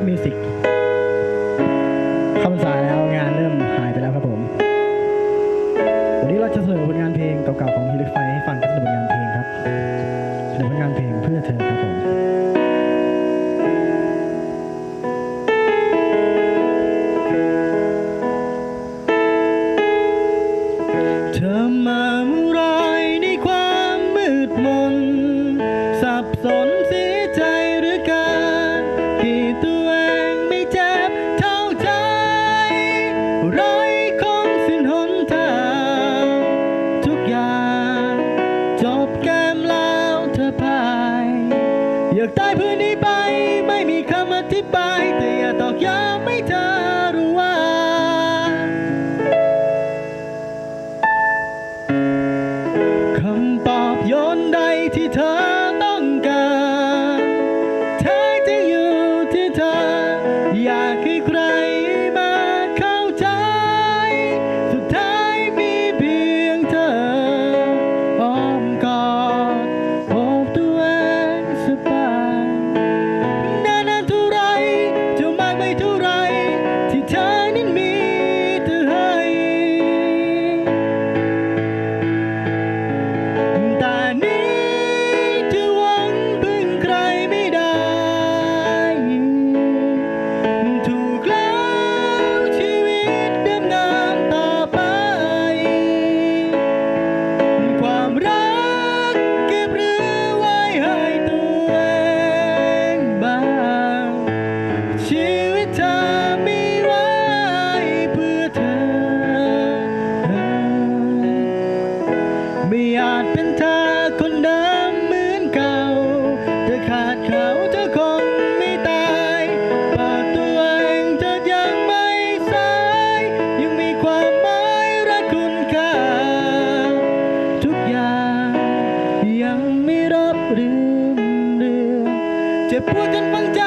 ร์มิวสิกเข้าพรรษาแล้วงานเริ่มหายไปแล้วครับผม วันนี้เราจะเสนอผลงานเพลงเก่าๆของฮิลิฟ ไรของสินหนทางทุกอย่างจบแกมแล้วเธอพาอยากได้พื้นนี้ไป ขาดเขาเธคงไม่ตายฝากตัวเองเธยังไม่สาย ยังมีความหมายรักคุณค่า ทุกอย่างยังไม่รับลืมเรื่องจะพูดจนฟังใจ